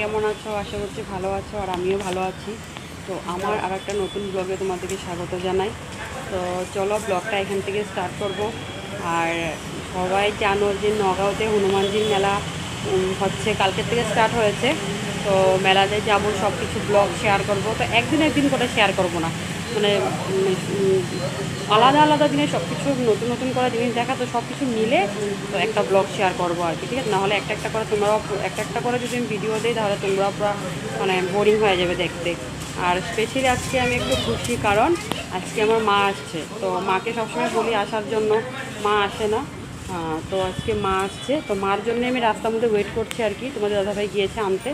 কেমন আছো? আশা করছি ভালো আছো আর আমিও ভালো আছি। তো আমার আর একটা নতুন ব্লগে তোমাদেরকে স্বাগত জানাই। তো চলো ব্লগটা এখান থেকে স্টার্ট করব। আর সবাই জানো যে নগাঁওতে হনুমানজির মেলা হচ্ছে কালকের থেকে স্টার্ট হয়েছে। তো মেলাতে যাব সব কিছু ব্লগ শেয়ার করব। তো একদিন একদিন করে শেয়ার করব না। মানে উম, আলাদা আলাদা দিনে সব কিছু নতুন নতুন করা জিনিস দেখা তো সব কিছু মিলে তো একটা ব্লগ শেয়ার করব আর কি ঠিক আছে? নাহলে একটা একটা করে তোমরাও একটা একটা করে যদি আমি ভিডিও দিই তাহলে তোমরা পুরো মানে বোরিং হয়ে যাবে দেখতে। আর স্পেশালি আজকে আমি একটু খুশি কারণ আজকে আমার মা আসছে। তো মাকে সবসময় বলি আসার জন্য মা আসে না। তো আজকে মা আসছে। তো মার জন্য আমি রাস্তার মধ্যে ওয়েট করছি আর কি। তোমাদের দাদাভাই গিয়েছে আনতে।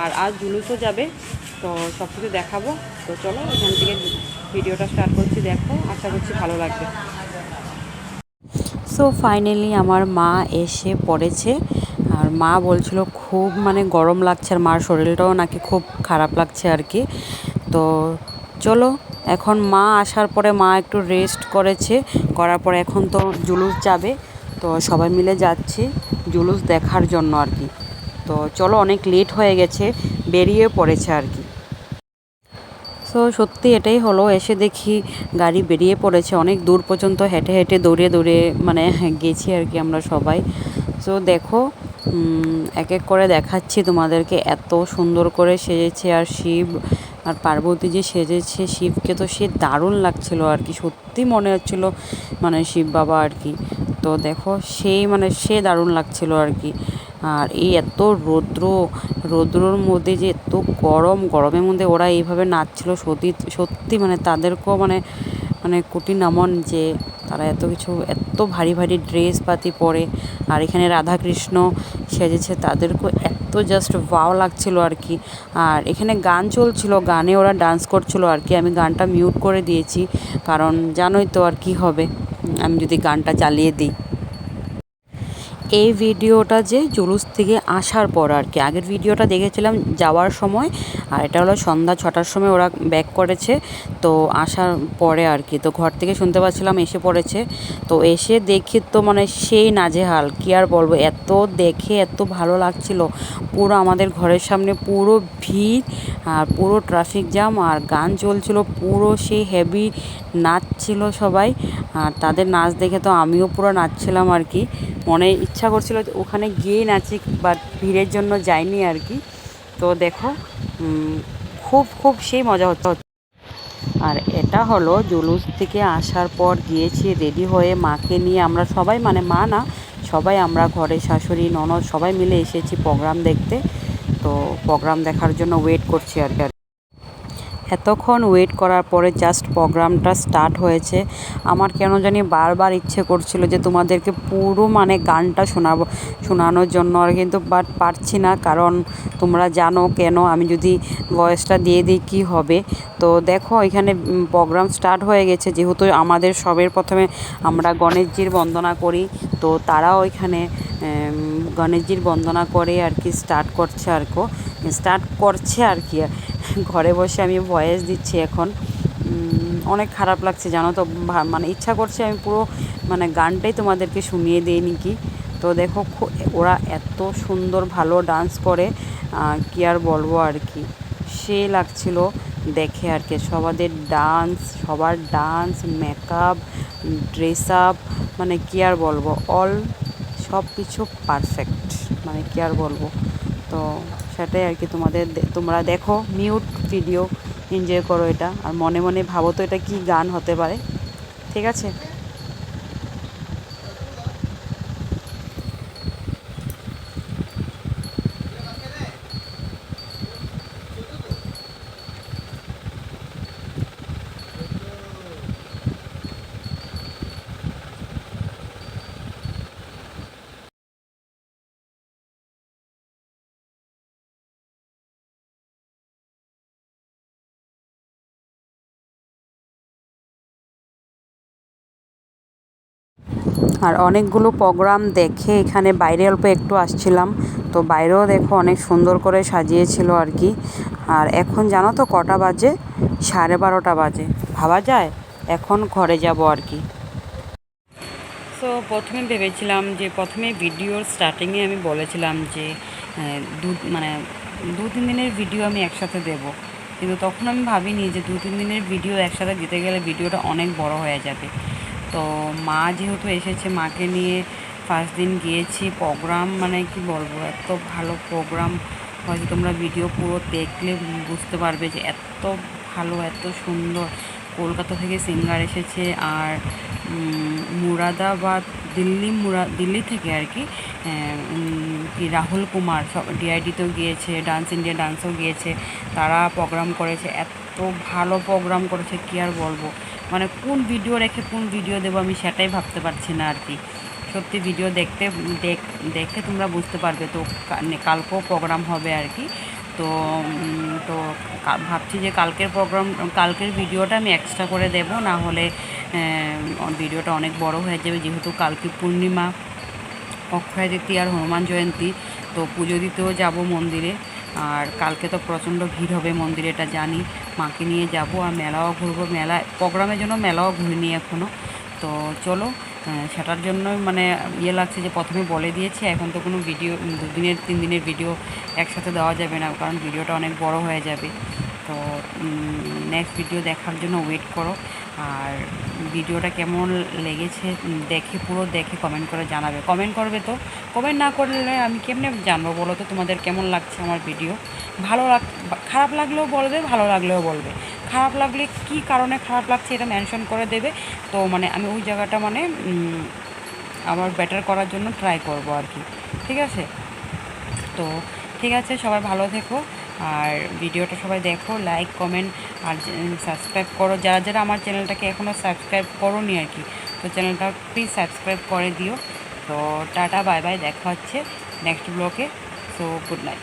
আর আজ জুলুসও যাবে। তো সব কিছু দেখাবো। তো চলো, এখান থেকে ভিডিওটা স্টার্ট করছি, দেখো। আশা করছি ভালো লাগবে। সো ফাইনালি আমার মা এসে পড়েছে। আর মা বলছিল, খুব মানে গরম লাগছে। আর মার শরীরটাও নাকি খুব খারাপ লাগছে আর কি। তো চলো, এখন মা আসার পরে মা একটু রেস্ট করেছে। করার পরে এখন তো জুলুস যাবে। তো সবাই মিলে যাচ্ছি জুলুস দেখার জন্য আর কি। তো চলো অনেক লেট হয়ে গেছে, বেরিয়ে পড়েছে আর কি। তো সত্যি এটাই হলো, এসে দেখি গাড়ি বেরিয়ে পড়েছে, অনেক দূর পর্যন্ত হেঁটে হেঁটে দৌড়ে দৌড়ে মানে গেছি আর কি আমরা সবাই। তো দেখো এক এক করে দেখাচ্ছি তোমাদেরকে, এত সুন্দর করে সেজেছে আর শিব আর পার্বতী যে সেজেছে শিবকে, তো সে দারুণ লাগছিল আর কি, সত্যি মনে হচ্ছিল মানে শিব বাবা আর কি। তো দেখো সেই মানে সে দারুণ লাগছিল আর কি। আর এই এত রৌদ্র, রৌদ্রর মধ্যে যে এত গরম, গরমের মধ্যে ওরা এইভাবে নাচছিল, সত্যি সত্যি মানে তাদেরকেও মানে মানে কোটি নমন যে তারা এত কিছু, এত ভারী ভারী ড্রেস পাতি পরে আর এখানে রাধাকৃষ্ণ সেজেছে, তাদেরকেও এত জাস্ট ভাও লাগছিল আর কি। আর এখানে গান চলছিল, গানে ওরা ডান্স করছিল আর কি। আমি গানটা মিউট করে দিয়েছি, কারণ জানোই তো আর কি হবে। আমি যদি গানটা চালিয়ে দিই। এই ভিডিওটা যে জুলুস থেকে আসার পর আর কি। আগের ভিডিওটা দেখেছিলাম যাওয়ার সময়, আর এটা হলো সন্ধ্যা ছটার সময় ওরা ব্যাক করেছে। তো আসার পরে আর কি, তো ঘর থেকে শুনতে পাচ্ছিলাম এসে পড়েছে। তো এসে দেখি তো মানে সেই নাজেহাল, কি আর বলব, এত দেখে এত ভালো লাগছিল। পুরো আমাদের ঘরের সামনে পুরো ভিড়, আর পুরো ট্রাফিক জ্যাম আর গান চলছিল, পুরো সেই হেভি নাচছিল সবাই। আর তাদের নাচ দেখে তো আমিও পুরো নাচছিলাম আর কি। মনে ইচ্ছা করছিল ওখানে গিয়েই নাচি বাট ভিড়ের জন্য যাইনি আর কি। তো দেখো খুব খুব সেই মজা হতো। আর এটা হলো জুলুস থেকে আসার পর গিয়েছি রেডি হয়ে মাকে নিয়ে। আমরা সবাই মানে মা না, সবাই আমরা ঘরে শাশুড়ি, ননদ সবাই মিলে এসেছি প্রোগ্রাম দেখতে। তো প্রোগ্রাম দেখার জন্য ওয়েট করছি আর কি। এতক্ষণ ওয়েট করার পরে জাস্ট প্রোগ্রামটা স্টার্ট হয়েছে। আমার কেন জানি বারবার ইচ্ছে করছিল যে তোমাদেরকে পুরো মানে গানটা শোনাবো শোনানোর জন্য আর কিন্তু বাট পারছি না। কারণ তোমরা জানো কেন আমি যদি ভয়েসটা দিয়ে দিই কী হবে? তো দেখো এখানে প্রোগ্রাম স্টার্ট হয়ে গেছে। যেহেতু আমাদের সবের প্রথমে আমরা গণেশজির বন্দনা করি তো তারাও এখানে উম, গণেশজির বন্দনা করে আর কি স্টার্ট করছে আর কো স্টার্ট করছে আর কি। ঘরে বসে আমি ভয়েস দিচ্ছি এখন। অনেক খারাপ লাগছে, জানো তো? মানে ইচ্ছা করছে আমি পুরো মানে গানটাই তোমাদেরকে শুনিয়ে দিই নাকি? তো দেখো ওরা এত সুন্দর ভালো ডান্স করে কি আর বলব আর কি? সে লাগছিল দেখে আর কি। সবাদের ডান্স সবার ডান্স মেকআপ ড্রেস আপ মানে কি আর বলব? অল সব কিছু পারফেক্ট মানে কি আর বলব? তো সেটাই আর কি তোমাদের তোমরা দেখো মিউট ভিডিও এনজয় করো এটা। আর মনে মনে ভাবো তো এটা কি গান হতে পারে। ঠিক আছে? আর অনেকগুলো প্রোগ্রাম দেখে এখানে বাইরে অল্প একটু আসছিলাম। তো বাইরেও দেখো অনেক সুন্দর করে সাজিয়েছিল আর কি। আর এখন জানো তো কটা বাজে? সাড়ে বারোটা বাজে। ভাবা যায়? এখন ঘরে যাব আর কি। সো প্রথমে ভেবেছিলাম যে প্রথমে ভিডিওর স্টার্টিংয়ে আমি বলেছিলাম যে দু মানে দু, তিন দিনের ভিডিও আমি একসাথে দেব। কিন্তু তখন আমি ভাবিনি যে দু, তিন দিনের ভিডিও একসাথে দিতে গেলে ভিডিওটা অনেক বড় হয়ে যাবে। তো মা যেহেতু এসেছে, মাকে নিয়ে ফার্স্ট দিন গিয়েছি। প্রোগ্রাম মানে কি বলব, এত ভালো প্রোগ্রাম হয়তো তোমরা ভিডিও পুরো দেখলে বুঝতে পারবে যে এত ভালো, এত সুন্দর। কলকাতা থেকে সিঙ্গার এসেছে আর মুরাদাবাদ, দিল্লি মুরা, দিল্লি থেকে আর কি রাহুল কুমার সব ডিআইডিতেও গিয়েছে ডান্স ইন্ডিয়া ডান্সও গিয়েছে। তারা প্রোগ্রাম করেছে, এত ভালো প্রোগ্রাম করেছে, কি আর বলব। মানে কোন ভিডিও রেখে কোন ভিডিও দেবো আমি সেটাই ভাবতে পারছি না আর কি। সত্যি ভিডিও দেখতে, দেখ তোমরা বুঝতে পারবে তো কালকেও প্রোগ্রাম হবে আর কি। তো তো ভাবছি যে কালকের প্রোগ্রাম কালকের ভিডিওটা আমি এক্সট্রা করে দেব, না হলে ভিডিওটা অনেক বড় হয়ে যাবে। যেহেতু কালকে পূর্ণিমা, অক্ষয় তৃতীয়া আর হনুমান জয়ন্তী, তো পুজো দিতেও যাব মন্দিরে। আর কালকে তো প্রচণ্ড ভিড় হবে মন্দিরে, এটা জানি। মাকে নিয়ে যাব আর মেলাও ঘুরবো। মেলা, প্রোগ্রামের জন্য মেলাও ঘুরিনি এখনও তো চলো সেটার জন্য মানে ইয়ে লাগছে যে প্রথমে বলে দিয়েছি, এখন তো কোনো ভিডিও দুদিনের তিন দিনের ভিডিও একসাথে দেওয়া যাবে না, কারণ ভিডিওটা অনেক বড় হয়ে যাবে। তো নেক্সট ভিডিও দেখার জন্য ওয়েট করো। আর ভিডিওটা কেমন লেগেছে দেখে, পুরো দেখে কমেন্ট করে জানাবে। কমেন্ট করবে তো? কমেন্ট না করলে আমি কেমনে জানব বলো তো? তোমাদের কেমন লাগছে আমার ভিডিও ভালো লাগ, খারাপ লাগলেও বলবে, ভালো লাগলেও বলবে। খারাপ লাগলে কি কারণে খারাপ লাগছে এটা মেনশন করে দেবে। তো মানে আমি ওই জায়গাটা মানে আমার বেটার করার জন্য ট্রাই করব আর কি। ঠিক আছে? তো, ঠিক আছে, সবাই ভালো থেকো। আর ভিডিওটা সবাই দেখো লাইক কমেন্ট আর সাবস্ক্রাইব করো। যারা যারা আমার চ্যানেলটাকে এখনও সাবস্ক্রাইব করোনি আর কি, তো চ্যানেলটা প্লিজ সাবস্ক্রাইব করে দিও। তো টাটা বাই বাই দেখা হচ্ছে নেক্সট ব্লগে সো গুড নাইট